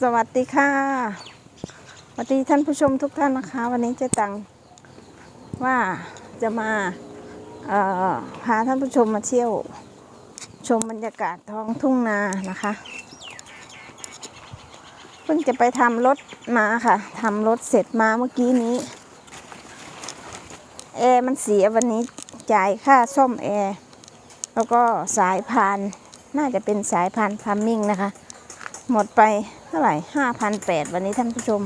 สวัสดีค่ะสวัสดีท่านผู้ชมทุกท่านนะคะ วันนี้เจ๊ตังว่าจะมาพาท่านผู้ชมมาเที่ยว ชมบรรยากาศท้องทุ่งนานะคะ เพิ่งจะไปทำรถมาค่ะทำรถเสร็จมาเมื่อกี้นี้แอร์มันเสียวันนี้จ่ายค่าซ่อมแอร์แล้วก็สายพานน่าจะเป็นสายพานพัมมิ่งนะคะ หมดไปเท่าไหร่ห้าพันแปดวันนี้ท่านผู้ชม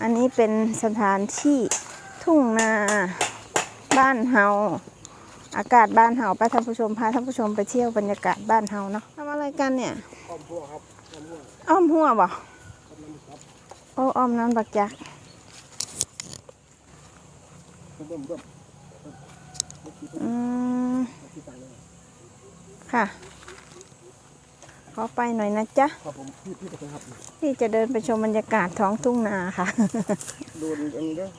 อันนี้เป็นสถานที่ทุ่งนาบ้านเฮาอากาศบ้านเฮาไปท่านผู้ชมพาท่านผู้ชมไปเที่ยวบรรยากาศบ้านเฮาเนาะทำอะไรกันเนี่ยอ้อมพวกครับอ้อมพวกอ้อมหัวบ่กำลังครับโอ้อ้อมน้ำบักจักเบิ่มเบิ่มอืมที่ต่างเลยค่ะ ขอไปหน่อยนะจ๊ะครับผมพี่พี่ตะครับพี่จะเดินไปชมบรรยากาศท้องทุ่งนาค่ะโดนอันนี้ด้วย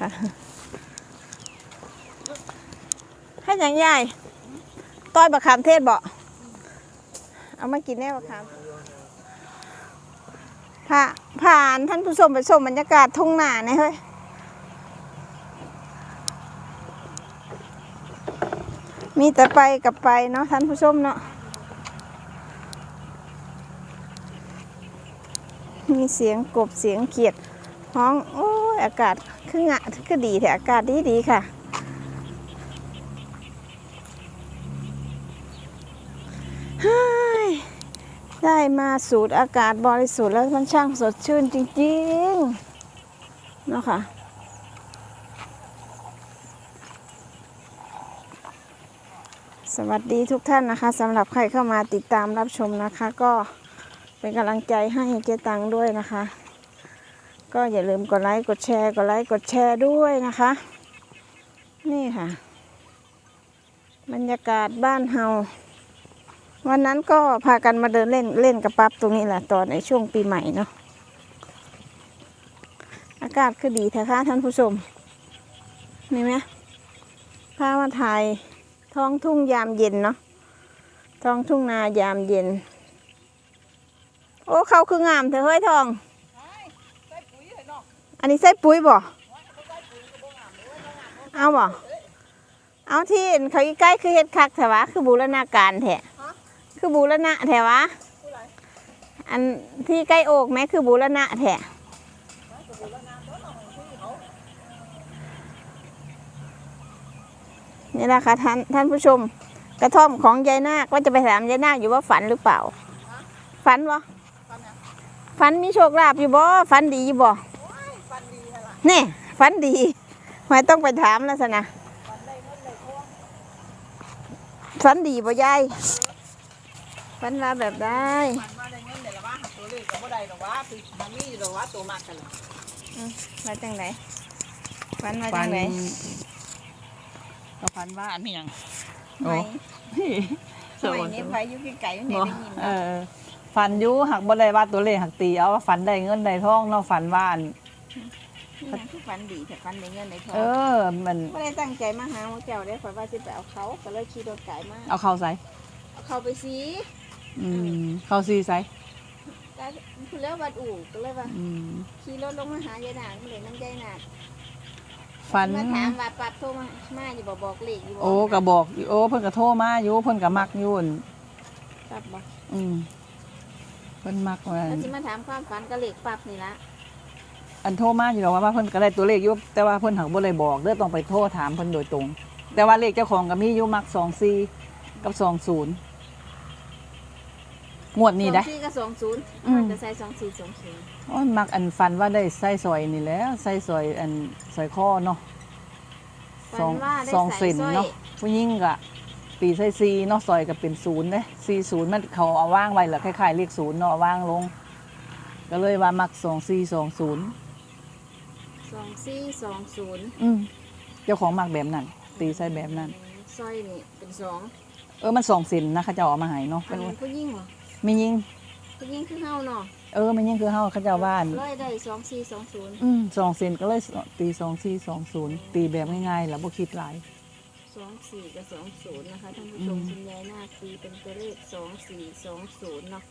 ค่ะให้อย่างใหญ่ต้อยบะขามเทศบ่เอามากินแน่บะขามผ่าผ่านท่านผู้ชมไปชมบรรยากาศทุ่งนาเนี่ยเฮ้ยมีแต่ไปกับไปเนาะท่านผู้ชมเนาะ มีเสียงกบเสียงเขียดห้องโอ้ยอากาศคืองะคือดีแต่อากาศดีดีค่ะเฮ้ยได้มาสูดอากาศบริสุทธิ์แล้วมันช่างสดชื่นจริงๆเนาะค่ะสวัสดีทุกท่านนะคะสำหรับใครเข้ามาติดตามรับชมนะคะก็ เป็นกำลังใจให้เจ๊ตังด้วยนะคะ ก็อย่าลืมกดไลค์กดแชร์กดไลค์กดแชร์ด้วยนะคะ นี่ค่ะ บรรยากาศบ้านเฮาวันนั้นก็พากันมาเดินเล่นเล่นกับปั๊บตรงนี้แหละตอนในช่วงปีใหม่เนาะอากาศคือดีแท้ค่ะท่านผู้ชมนี่ไหมพามาถ่ายท้องทุ่งยามเย็นเนาะท้องทุ่งนายามเย็น อ้เขาคืองามเถอะเฮ้ยทอง อันนี้ใส่ปุ๋ยบ่เอาบ่เอาที่เขาใกล้คือเฮ็ดคักแถวะคือบูรณาการแท้คือบูรณะแถวะอันที่ใกล้โอกไหมคือบูรณะแท้นี่แหละค่ะท่านท่านผู้ชม กระท่อมของยายนาคว่าจะไปถามยายนาคอยู่ว่าฝันหรือเปล่า ฝันบ่ ฝันมีโชคลาภอยู่บ่ฝันดีอยู่บ่นี่ฝันดีไม่ต้องไปถามแล้วสนะฝันดีบ่ยายฝันว่าแบบได้มันมาได้เงินเดี๋ยวละว่าหักตัวเลขก็บ่ได้หรอกว่าคือมันมีหรอกว่าตัวมากกันล่ะมาจังไหนฝันมาจังไหนก็พันว่าอันนี้หยังไม่สวไม่นนี่ไปอยู่ไกลๆอยู่ไหนบ่ได้ยินเอเนาะอ ฝันอยู่หักบ่ได้ว่าตัวเลขหักตีเอาว่าฝันได้เงินได้ทองเนาะฝันว่าอันนี่นะคือฝันดีแต่ฝันในเงินในทองเออ มันไม่ได้ตั้งใจมาหาหมู่เจ้าได้ฝันว่าจะไปเอาเขาก็เลยขี่รถไก่มาเอาเข้าใส่เอาเขาไปซีอืมเข้าซีใส่ก็คือแล้ววัดอู่ก็เลยว่าอืมขี่รถลงมาหายายนางไม่เลยนั่งยายนางฝันมาถามว่าปับโทรมามาอยู่บ่บอกเลขอยู่บ่โอ้ก็บอกอยู่โอ้เพิ่นก็โทรมาอยู่เพิ่นก็มักอยู่อั่นปับบ่อืม เพิ่นมักว่าแล้วสิมาถามความฝันก็เลขปับนี่ละอันโทรมาอยู่หรอกว่าเพิ่นก็ได้ตัวเลขอยู่แต่ว่าเพิ่นหักบ่ได้บอกเด้อต้องไปโทรถามเพิ่นโดยตรง แต่ว่าเลขเจ้าของก็มีอยู่มัก24กับ20งวดนี้ได้ สองสี่กับสองศูนย์อืม มันจะใส่สองสี่สองศูนย์โอ้ยมักอันฟันว่าได้ใส่ซอยนี่แหล้วใส่ซอยอันซอยข้อเนาะสฝัองนว่าได้สองใส่เซนสร้อยเนาะผู้หญิงก็ ตีใส่ซีเนาะซอยก็เป็นศูนย์เด้ซีศูนย์มันเขาเอาว่างไว้เหรอคล้ายๆเลขศูนย์เนาะเอาว่างลง ก็เลยว่ามักสองซีสองศูนย์สองสี่สองศูนย์อืมเจ้าของมักแบบนั้น ตีใส่แบบนั้นสร้อยนี่เป็นสองเออมันสองเซนนะเขาเจะเอามาให้เนาะอันนี้ผู้ยิ่งเหรอไม่ยิง ผู้ยิ่งคือเฮาเนาะเออไม่ยิงคือเฮาเขาเจะว่าอัน ร้อยได้สองสี่สองศูนย์อืมสองเซนก็เลยตีสองซีสองศูนย์ตีแบบง่ายๆแล้วบ่คิดหลาย สองสี่กับสองศูนย์นะคะท่านผู้ชมคุณยายนาคตีเป็นตัวเลขสองสี่สองศูนย์เนาะ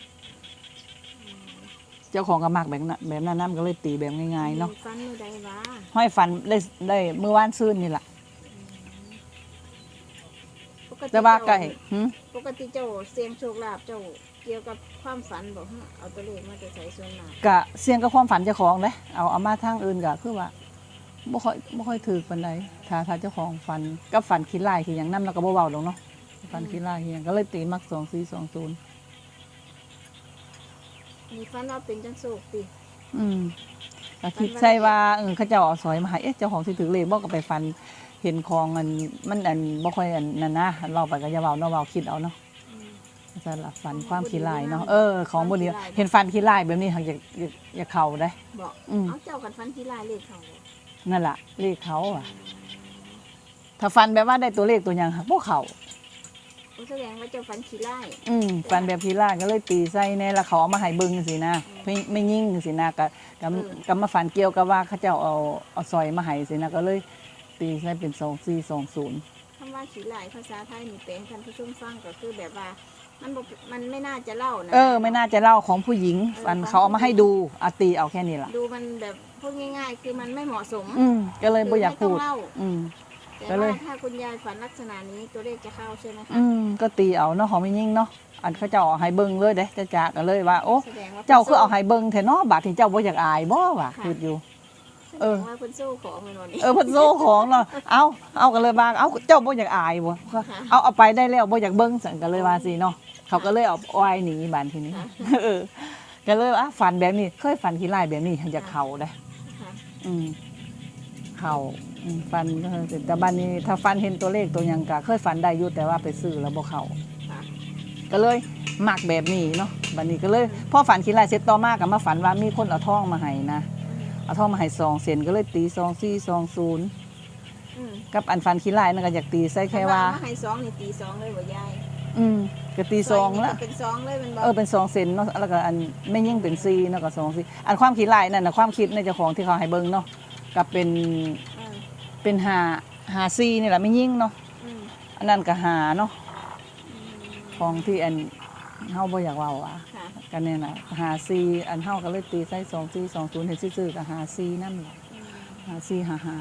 เจ้าของก็มักแบบนั้นแบบนั้นน้ำก็เลยตีแบบง่ายๆเนาะมีฟันไม่ได้วะห้อยฟันได้ได้เมื่อวานซื่นนี่แหละ ปกติแต่ว่าไก่เจ้หึปกติเจ้าเสียงโชคลาภเจ้าเกี่ยวกับความฝันบอกให้เอาตัวเลขมาจะใส่ส่วนมากกะเสียงกับความฝันเจ้าของเด้เอาเอามาทางอื่นก็คือว่า บ่ค่อยบ่ค่อยถือปานใดถ้าถ้าเจ้าของฝันกับฝันคิดลายคือหยังนำแล้วก็บ่เว้าดอกเนาะฝันคิดลายคือหยังก็เลยตีมัก2420มีฟันว่าเป็นจังโศกติอืมก็คิดใช่ว่าเออเขาเจ้าเอาสอยมาให้เอ๊ะเจ้าของสิถือเลขบ่ก็ไปฟันเห็นของอันมันอันบ่ค่อยอันนั่นนะเราไปก็อย่าเว้าเนาะเว้าคิดเอาเนาะอืมจะหลับฝันความคิดลายเนาะเออของบ่ดีเห็นฟันคิดลายแบบนี้ทางอยากอยากอยากเข้าได้บอกอืม เอาเจ้ากันฟันที่ลายเลขเขาบ อกนั่นล่ะเลขเขาอะ ถ้าฟันแบบว่าได้ตัวเลขตัวหยังหักบ่เข้าโอ้แสดงว่าเจ้าฟันขี้ไล่อืมฟันแบบพิลาก็เลยตีใส่แน่แล้วเขาเอามาให้เบิ่งสินะไม่ไม่ยิ่งสินะก็ก็ก็มาฝันเกี่ยวกับว่าเขาเจ้าเอาเอาซอยมาให้สินะก็เลยตีใส่เป็น2420คำว่าขี้ไล่ภาษาไทยนี่แปลงท่านผู้ชมฟังก็คือแบบว่า มันบ่มันไม่น่าจะเล่านะเออ ไม่น่าจะเล่าของผู้หญิงฟันเขาเอามาให้ดูอาตีเอาแค่นี้ล่ะ ดูมันแบบพูดง่าย ๆ คือมันไม่เหมาะสมอืมก็เลยบ่อยากคืพูไม่ดต้งเล่าอืมแต่ก็เลว่ายถ้าคุณยายฝันลักษณะนี้ตัวเลขจะเข้าใช่ไหมคะอืมก็ตีเอาเนาะของไม่ยิ่งเนาะอันเขาเจ้าเอาให้เบิ่งเลยเด้จะจากกันเลยว่าโอ้แสดงว่าเจ้าคือเอาให้เบิ่งแท้เนาะบาดที่เจ้าบ่อยากอายบ่ว่ะคิดอยู่แส เอดองว่าเพิ่นสู้ของมันวันนี้เออเพิ่นโซ่ของเนาะเอาเอากันเลยบางเอาเจ้าบ่อยากอายบ่เอาเอาไปได้แล้วบ่อยากเบิ่งสั่นกันเลยว่าสิเนาะเขาก็เลยเอาอ้อยหนีบานทีนี้เออก็เลยว่าฝันแบบนี้ เคยฝันขี้ลายแบบนี้อยากเข้าได้ค่ะอืมเข้าอืมฟันก็แต่บ้านนี้ถ้าฟันเห็นตัวเลขตัวหยังก็เคยฝันได้อยู่แต่ว่าไปซื้อแล้วบ่เข้าค่ะ ก็เลยมักแบบนี้เนาะบัดนี้ก็เลยพอฝันคิดลายเสร็จต่อมาก็มาฝันว่ามีคนเอาทองมาให้นะ เอาทองมาให้สองเซนก็เลยตีสองสี่สองศูนย์อืมกับอันฟันคิดลายนั่นก็อยากตีใส่แค่ว่า ถ้ให้สองนี่ตีสองเลยบ่ยายอืมก็ตีสองละเป็นสองเลยมันบ่เออเป็นสองเซนเนาะแล้วก็อันไม่ยิ่งเป็นซีเนาะก็สองซีอันความคิดลายนั่นนะความคิดในเจ้าของที่เขาให้เบิ่งเนาะกับเป็นเออเป็นหาหาซีนี่แหละไม่ยิ่งเนาะอืมอันนั้นก็หาเนาะอืมของที่อันเฮาบ่อยากเว้าอะค่ะ กันเนี่ยนะหาซีอันเฮาก็เลยตีใส่สองซีสองศูนย์เห็นซื่อๆกับหาซีนั่นแหละอืมหาซีหาหา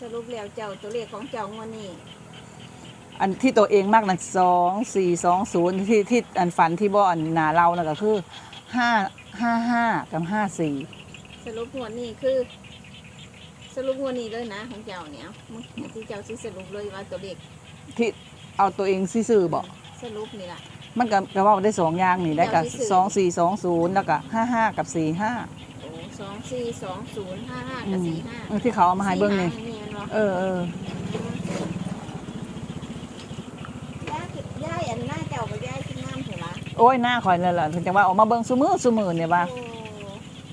สรุปแล้วเจ้าตัวเลขของเจ้างวดนี้อันที่ตัวเองมากนั่นสองสี่สองศูนย์ที่ที่อันฝันที่บ่อันหนาเราน่ะก็คือห้าห้าห้ากับห้าสี่สรุปงวดนี้คือ สรุปงวดนี้เลยนะของเจ้าเนี่ยมึงที่เจ้าสิสรุปเลยว่าตัวเลขที่เอาตัวเองซื่อๆบอกสรุปนี่ล่ะ มันก็ก็เว่าได้สองอย่างนี่ได้กับอย่างที่สองสี่สองศูนย์แล้วก็ห้าห้ากับสี่ห้าโอ้สองสี่สองศูนย์ห้าห้ากับสี่ห้าที่เขาเอามาให้เบิ้งนี่สี่ห้านี่มันบ่เออเออย่าคือย่าอันหน้าเจ้ากับย่าขึ้นน้ำเถอะวะโอ้ยหน้าคอยเลยล่ะถึงจะว่าออกมาเบิ้งซุมือซุมือเนี่ยว่าโอ้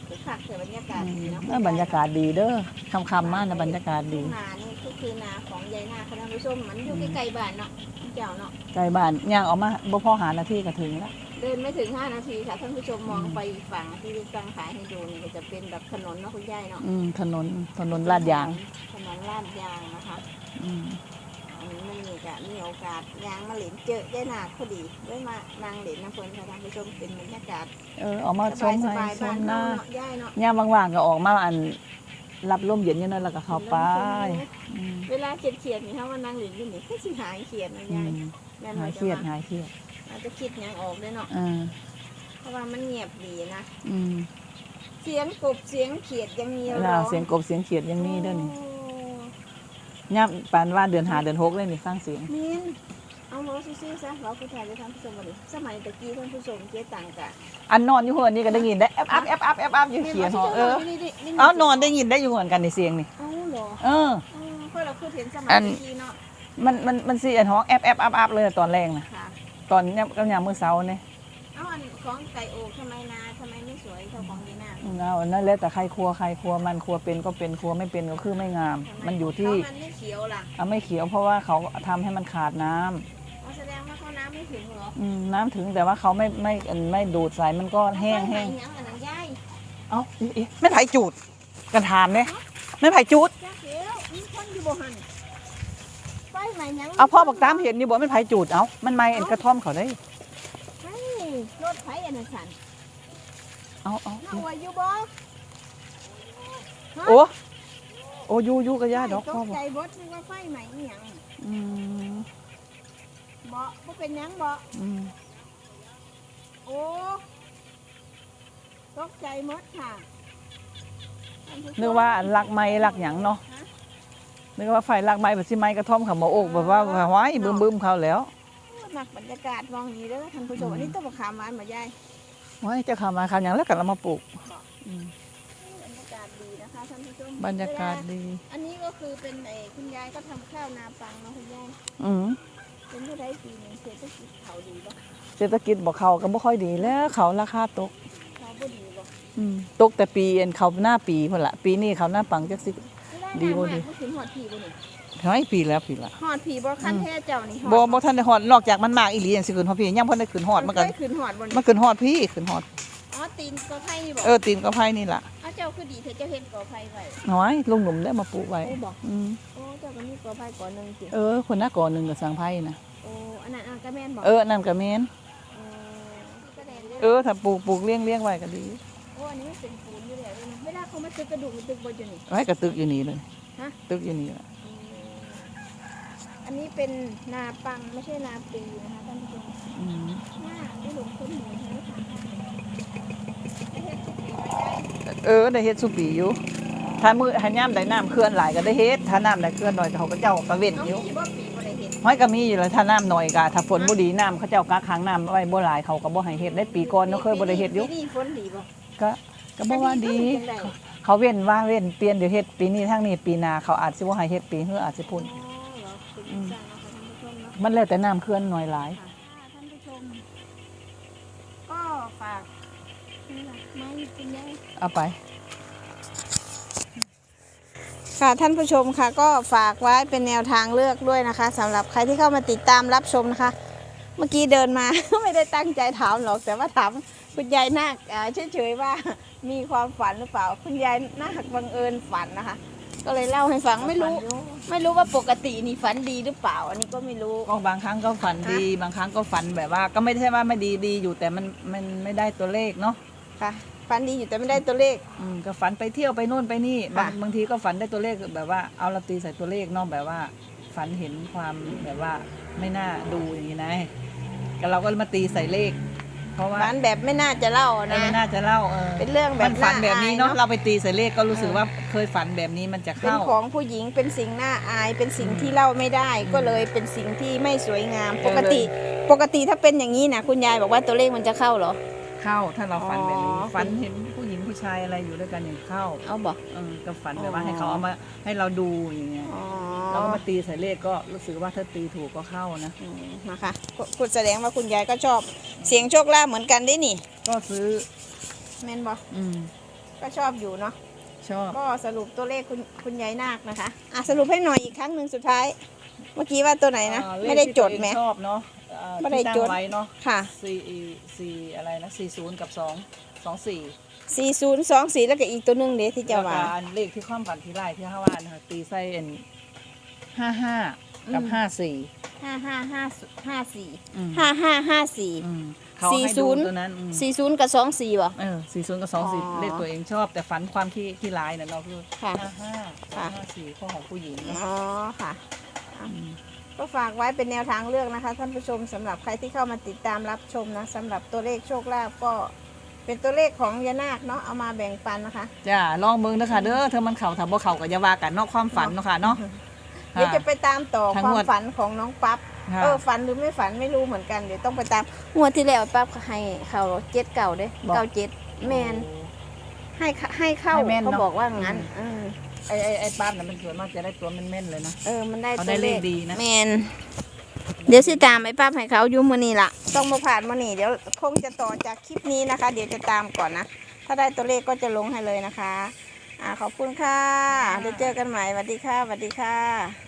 คือคักเถอะบรรยากาศดีเนาะเออบรรยากาศดีเด้อคำๆมากนะบรรยากาศดีทุ่งนานี่ก็คือนาของยายนาคณะผู้ชมมันอยู่ใกล้ๆบ้านเนาะ เจ้าเนาะใกล้บ้านย่างออกมาบ่พอหานาทีก็ถึงแล้ว เดินไม่ถึง 5 นาทีค่ะท่านผู้ชมมองไปอีกฝั่งที่ตั้งขายให้ดูนี่ก็จะเป็นแบบถนนเนาะคุณยายเนาะอืมถนนถนนลาดยางถนนลาดยางนะคะ อืมอันนี้มันมีกะมีโอกาสยางมาเหลินเจอยายนาพอดีได้มานางเหลินน้ำเพลินค่ะท่านผู้ชมเป็นบรรยากาศเออออกมาชสบามยสให้บายชบ้ามนหเนาน้าเนาะยายเนาะย่ามว่างๆก็ออกมาอัน รับลมเย็นอยู่นั่นแล้วก็เข้าไปอืมเวลาเขียดเขียดนี่ถ้าว่านางเหลินอยู่นี่ก็สิหายเขียดนะอืยายมแม่นหาว่ายเคจะรียดว่าหายเครียดอาจจะคิดหยังออกเลยเนาะอ่าเพราะว่ามันเงียบดีนะ อืมเสียงกบเสียงเขียดยังมีเวร้ลาองเสียงกบเสียงเขียดยังมีเด้อนี่โย่ามปานว่าเดือนหาเดือนหกเลยนี่ฟังเสียงมิน เอาเราซื่อๆซะเราผู้ชายจะทำผู้ชมวันนี้สมัยตะกี้ท่านผู้ชมเจ๊ต่างกะอันนอนอยู่เฮือนนี่ก็ได้ยินได้แอบอัพแอบอัพแอบอัพอยู่เขียนหอเออเอานอนได้ยินได้อยู่เหมือนกันในเสียงนี่เอาเหรอเอออ๋อเพราะเราคือเห็นสมัยอันตะกี้เนาะมันมันมันสิอันห้องแอบแอบอัพอัพเลยตอนแรกนะค่ะตอนเนี้ยก็ยามมื้อเช้าเนี่ยเอาอันของไก่โอกทำไมนาทำไมไม่สวยเท่าของยีน่าเอาอันนั่นแล้วแต่ใครครัวใครครัวมันครัวเป็นก็เป็นครัวไม่เป็นก็คือไม่งามทำไมันอยู่ที่เขามันไม่เขียวล่ะอะไม่เขียวเพราะว่าเขาทำให้มันขาดน้ำเอาำไม่ถึงเหรออืมน้ำถึงแต่ว่าเขาไม่ไม่ไม่ไม่ดูดใส่มันก็แห้งแห้งเอาไปยังอันนั้นยายเอ้าอีอีไม่ไผ่จูดกันถามเนี่ยไม่ไผ่จูดยายเขียวมีคนอยู่บ่หันฟใหม่ยังเอาพ่อบอกตามเห็นอยู่บ่มันไผจูดเอามันไม่เอ็นกระท่อมเขาได้เฮ้ยรถไฟอันนั้นสันเอาเอาเฮาว่าอยู่บ่โอ้โอ้อยูอยูกระยาดอกตพ่อกบอกใจบดนึกว่าไฟใหม่อีหยังอืม บ่บ่เป็นหยังบ่อืมโอ้ตกใจหมดค่ะท่ผู้ชมนึกว่าอันลักไม้ลักหยังเนาะนึกว่าไฟลักไม้แบบสิไม้กระท่อมเขามาโอกแบบว่าว้ายบึ้มบึ้มๆเขาแล้วมักบรรยากาศมองนี้เด้อท่านผู้ชมอันนี้ต้นมะขามหวานมายายว้ายเจะขามาเขาหยังแล้วกันเรามาปลูกอืมบรรยากาศดีนะคะท่านผู้ชมบรรยากาศดี อันนี้ก็คือเป็นไอ้คุณยายก็ทำข้าวนาปังเนาะคุณยายอืม เป็นเท่าไรปีหนึงเศรษฐกิจเขาดีบ่เศรษฐกิจบอกเขาก็บ่ค่อยดีแล้วเขาราคาตกเขาบ่ดีบ่อืมตกแต่ปีเอ็นเขาหน้าปีพุ่นละปีนี้เขาหน้าปังจักสิ ดีบ่ดีมันถึงหอดผีบ่นี่เฮ้ยปีแล้วปีละหอดผีบ่คันแท้เจ้านี่หอดบ่บ่ทันได้ฮอดนอกจากมันมากอีหลีอย่างสิขึ้นฮอดพี่ยังบ่ทันได้ขึ้นฮอดมันก็เคยขึ้นหอดบ่มันี่นขึ้นฮอดพี่ขึ้นฮอด อ๋อตีนกอไผ่นี่บ่เออตีนก็ไผนี่ล่ะเอาเจ้าคือดีเถอะเจ้าเฮ็ดกอไผ่ไว้น้อยลุงหนุ่มได้มาปลูกไว้โอ้บ่อืมโอ้เจ้าก็มีกอไผ่กอหนึงสิเออคนหน้าก่อหนึงก็สังไผนะโอ้อันนั้นอันก็แม่นบ่เออนั่นก็แม่นโอ้แสดงเออถ้าปลูกปลูกเลี้ยงเลี้ยงไว้ก็ดีโอ้อันนี้มันเป็นปูนอยู่แล้วด้วยนะเวลาเขามาซื้อกระดูกมันตึกบ่อยู่นี่ไว้ก็ตึกอยู่นี่เลยฮะตึกอยู่นี่ล่ะ อันนี้เป็นนาปังไม่ใช่นาปีนะคะท่านผู้ชมอืมหน้าได้ลงต้นหมูใช่ไหมคะไม่เห็นสุปีไว้ได้เออได้เฮ็ดสุปีอยู่ ถ้ามือถ้ายามใดน้ำเคลื่อนหลายก็ได้เฮ็ดถ้าน้ำใดเคลื่อนน้อยก็เขาก็เจ้าก็เว้นเอาอยู่มีบ่ปีบ่ได้เห็นห้อยก็มีอยู่แล้วถ้าน้ำน้อยก็ถ้าฝนบ่ดีน้ำเขาเจ้ากักขังน้ำไว้บ่หลายเขาก็บ่ให้เฮ็ดได้ปีก่อนเนาะเคยบ่ได้เฮ็ดอยู่ปีนี้ฝนดีบ่ก็ก็บ่ว่าดีอันนี้ก็เป็นจังไดเขาเว้นว่าเว้นเปลี่ยนเดี๋ยวเฮ็ดปีนี้ทางนี้ปีหน้าเขาอาจสิบ่ให้เฮ็ดปีเฮืออาจสิพุ่น อ๋อเหร อเป็นจังซั่นเนาะค่ะท่านผู้ชมเนาะ มันแล้วแต่น้ำเคลื่อนน้อยหลาย ค่ะท่านผู้ชม ก็ฝากนี่ล่ะไม้คุณยายเอาไป ค่ะท่านผู้ชมค่ะก็ฝากไว้เป็นแนวทางเลือกด้วยนะคะสำหรับใครที่เข้ามาติดตามรับชมนะคะ เมื่อกี้เดินมา ไม่ได้ตั้งใจถามหรอกแต่ว่าถามคุณยายนาคอ่าเฉยๆว่ามีความฝันหรือเปล่า คุณยายนาคบังเอิญฝันนะคะ ก็เลยเล่าให้ฟังไม่รู้ ไม่รู้ว่าปกตินี่ฝันดีหรือเปล่า อันนี้ก็ไม่รู้ ก็บางครั้งก็ฝันดี บางครั้งก็ฝันแบบว่า ก็ไม่ใช่ว่าไม่ดีดีอยู่แต่มันมันไม่ได้ตัวเลขเนาะค่ะฝันดีอยู่แต่ไม่ได้ตัวเลข อืมก็ฝันไปเที่ยวไปโน่นไปนี่บางค่ะ บางทีก็ฝันได้ตัวเลขแบบว่าเอาเราตีใส่ตัวเลขเนาะแบบว่า ฝันเห็นความแบบว่าไม่น่าดูอย่างนี้นะก็เราก็มาตีใส่เลข เพราะว่าฝันแบบไม่น่าจะเล่าเออนะ ไม่น่าจะเล่าเออเป็นเรื่องแบบมันฝันแบบนี้เนาะน่าอายเนอะเราไปตีใส่เลขก็รู้สึกว่าเคยฝันแบบนี้มันจะเป็นเข้าของผู้หญิงเป็นสิ่งน่าอายเป็นสิ่งอืมที่เล่าไม่ได้ ก็เลยเป็นสิ่งที่ไม่สวยงามเออปกติ ปกติถ้าเป็นอย่างนี้นะคุณยายบอกว่าตัวเลขมันจะเข้าเหรอ เข้าถ้าเราฝันแบบนี้อ๋อ ฝันเห็นผู้หญิงผู้ชายอะไรอยู่ด้วยกันอย่างเข้าเอาบอก เออก็ฝันแบบว่าอ๋อให้เขาเอามาให้เราดูอย่างเงี้ยอ๋อเราก็มาตีใส่เลขก็รู้สึกว่าถ้าตีถูกก็เข้านะ อืมนะคะก็คุณแสดงว่าคุณยายก็ชอบเสียงโชคลาภเหมือนกันได้นี่ก็ซื้อแม่นบออืมก็ชอบอยู่เนาะ ชอบ ก็สรุปตัวเลขคุณคุณยายนาคนะคะ อะสรุปให้หน่อยอีกครั้งหนึ่งสุดท้าย เมื่อกี่ว่าตัวไหนนะ อ่าเลขไม่ได้จดที่ตัวไหมเองชอบเนาะ เอ่อไม่ได้ที่ตั้งจด ไว้เนาะ ค่ะ สี่สี่อะไรนะสี่ศูนย์กับสองสองสี่สี่ศูนย์สองสี่แล้วก็อีกตัวหนึ่งเดี๋ยวที่จะแล้วว่าก็อันเลขที่ความฝันที่ไล่ที่ห้าว่านะคะตีไส้เอ็นห้าห้ากับอืม ห้าสี่ห้าห้าห้าห้าสี่อืมห้าห้าห้าสี่ อืมเขาให้สี่ศูดูนย์ตัวนั้นอืมสี่ศูนย์กับสองสี่บ่ เออสี่ศูนย์กับสองสี่อ๋อเลขตัวเองชอบ แต่ฝันความที่ที่ร้ายเนี่ยเราคือค่ะห้าห้าค่ะ ห้าสี่ข้อของผู้หญิงอ๋อค่ะ อืม ก็ฝากไว้เป็นแนวทางเลือกนะคะท่านผู้ชมสำหรับใครที่เข้ามาติดตามรับชมนะสำหรับตัวเลขโชคลาภก็เป็นตัวเลขของยานาคเนาะเอามาแบ่งปันนะคะจ้าลองเบิ่งนะคะเด้อเธอมันเข่าถ้าบ่เข่าก็อย่าว่ากันเนอกความฝันเนาะค่ะเนาะเดี๋ยวจะไปตามต่อทั้งควางมวดฝันของน้องปั๊บค่ะเออฝันหรือไม่ฝันไม่รู้เหมือนกันเดี๋ยวต้องไปตามงวดที่แล้วปั๊บให้เขาเจ็ดเก่าเด้เก้าเจ็ดแมนให้เข้าให้เข้าให้แม่นเขาเนาะบอกว่างั้นอืมเออ ไอ้ไอ้ไอ้ป้าน่ะมันส่วนมากจะได้ตัวแม่นๆเลยนะเออ มันได้เขาตัได้วเลเลขขดีนะแมนเดี๋ยวสิตามไอ้ปั๊บให้เขาอยู่มือนี่ละต้องมาผ่านมือนี่เดี๋ยวคงจะต่อจากคลิปนี้นะคะ เดี๋ยวจะตามก่อนนะ ถ้าได้ตัวเลขก็จะลงให้เลยนะคะ อ่าขอบคุณค่ะเดี๋ยวเจอกันใหม่สวัสดีค่ะสวัสดีค่ะ